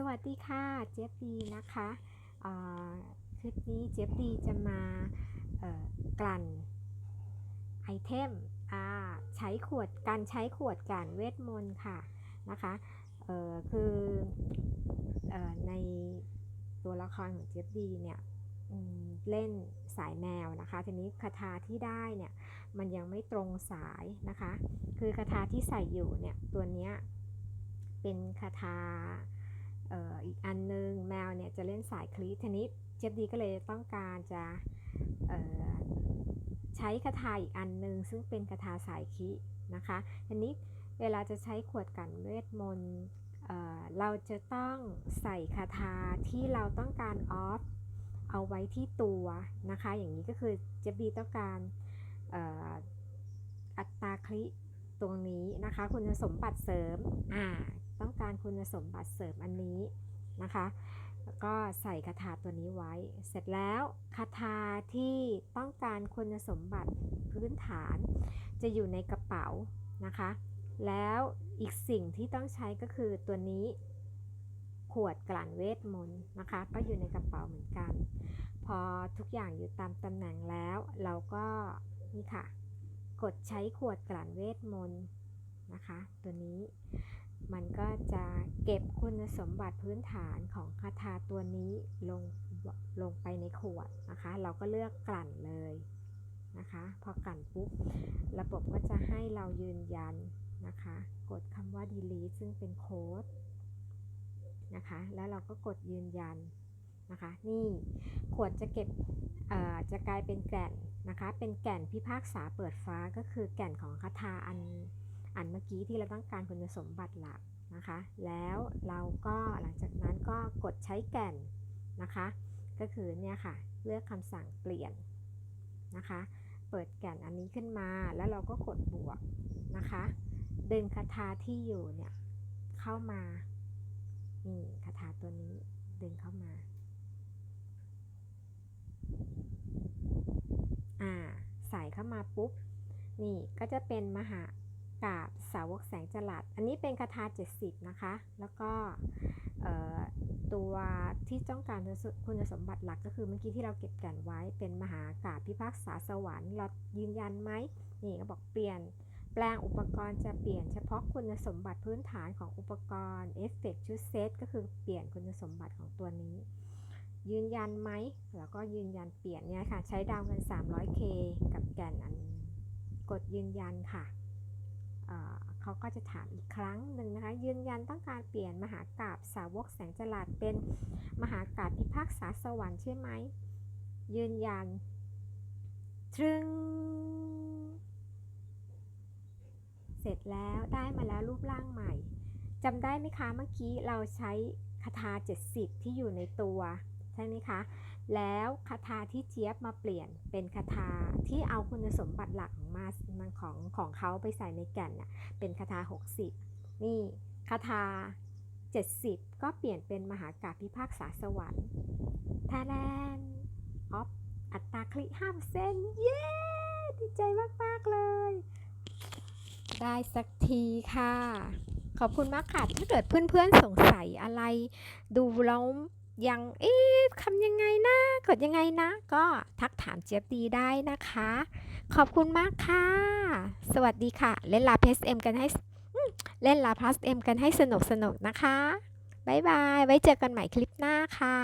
สวัสดีค่ะ เจฟดีนะคะคลิปนี้เจฟดีจะมากลั่นไอเทมใช้ขวดการใช้ขวดกลั่นเวทมนต์ค่ะนะคะคืออในตัวละครของเจฟดีเนี่ยเล่นสายแมวนะคะ ทีนี้คาถาที่ได้เนี่ยมันยังไม่ตรงสายนะคะ คือคาถาที่ใส่อยู่เนี่ยตัวเนี้ยเป็นคาถา อีกอันนึงแมวเนี่ยจะเล่นสายคลีทีนี้เจฟดีก็เลยต้องการจะใช้คาถาอีกอันนึง ซึ่งเป็นคาถาสายคีนะคะทีนี้เวลาจะใช้ขวดกันเวทมนต์เอ่อเราจะต้องใส่คาถาที่เราต้องการออฟเอาไว้ที่ตัวนะคะ อย่างนี้ก็คือเจฟดีต้องการอัตราคลิตรงนี้นะคะ คุณสมบัติเสริมอ่าต้องการคุณสมบัติเสริมอันนี้ นะคะแล้วก็ใส่คาถาตัวนี้ไว้ เสร็จแล้วคาถาที่ต้องการคุณสมบัติพื้นฐานจะอยู่ในกระเป๋านะคะ แล้วอีกสิ่งที่ต้องใช้ก็คือตัวนี้ขวดกลั่นเวทมนต์นะคะ ก็อยู่ในกระเป๋าเหมือนกัน พอทุกอย่างอยู่ตามตำแหน่งแล้ว เราก็นี่ค่ะ กดใช้ขวดกลั่นเวทมนต์นะคะ ตัวนี้ มันก็จะเก็บคุณสมบัติพื้นฐานของคาถาตัวนี้ลงลงไปในขวดนะคะ เราก็เลือกกลั่นเลยนะคะ พอกลั่นปุ๊บ ระบบก็จะให้เรายืนยันนะคะ กดคำว่า delete ซึ่งเป็นโค้ดนะคะ แล้วเราก็กดยืนยันนะคะ นี่ขวดจะเก็บเอ่อจะกลายเป็นแก่นนะคะ เป็นแก่นพิพากษาเปิดฟ้าก็คือแก่นของคาถาอัน อันเมื่อกี้ที่เราต้องการคุณสมบัติหลักนะคะ แล้วเราก็หลังจากนั้นก็กดใช้แก่นนะคะ ก็คือเนี่ยค่ะ เลือกคำสั่งเปลี่ยนนะคะ เปิดแก่นอันนี้ขึ้นมาแล้วเราก็กดบวกนะคะ ดึงคาถาที่อยู่เนี่ยเข้ามานี่คาถาตัวนี้ดึงเข้ามาอ่าใส่เข้ามาปุ๊บ นี่ก็จะเป็นมหา กาบสาวกแสงจลัด อันนี้เป็นคาถา70 นะคะ แล้วก็ตัวที่ต้องการคุณสมบัติหลักก็คือเมื่อกี้ที่เราเก็บกันไว้เป็นมหากาบพิพากษาสวรรค์เรายืนยันไหมนี่ก็บอกเปลี่ยนแปลงอุปกรณ์จะเปลี่ยนเฉพาะคุณสมบัติพื้นฐานของอุปกรณ์เอฟเฟกชุดเซตก็คือเปลี่ยนคุณสมบัติของตัวนี้ ยืนยันไหมแล้วก็ยืนยันเปลี่ยนเนี่ยค่ะ ใช้ดาวเงิน 300k กับแก่นอันกดยืนยันค่ะ เขาก็จะถามอีกครั้งหนึ่งนะคะ ยืนยันต้องการเปลี่ยนมหากราบสาวกแสงจลัดเป็นมหากราบพิพากษาสวรรค์ใช่ไหม ยืนยันตรึงเสร็จแล้วได้มาแล้วรูปร่างใหม่จำได้ไหมคะเมื่อกี้เราใช้คาถา 70 ที่อยู่ในตัว ใช่ไหมคะ แล้วคาถาที่เจี๊ยบมาเปลี่ยนเป็นคาถาที่เอาคุณสมบัติหลักของมาของของเขาไปใส่ในแก่นน่ะเป็นคาถา 60 นี่คาถา 70 ก็เปลี่ยนเป็นมหาการพิพากษาสวรรค์ทาแลนออฟอัตราคลิห้าเส้นเย้ดีใจมาก ๆ เลย ได้สักทีค่ะ ขอบคุณมากค่ะ ถ้าเกิดเพื่อน ๆ สงสัยอะไรดูแล้ว ยังเอ๊ะทำยังไงนะกดยังไงนะ ก็ทักถามเจี๊ยบดีได้นะคะ ขอบคุณมากค่ะ สวัสดีค่ะ เล่นลาเพสเอ็มกันให้เล่นลาพลัสเอ็มกันให้สนุกสนุกนะคะ บ๊ายบาย ไว้เจอกันใหม่คลิปหน้าค่ะ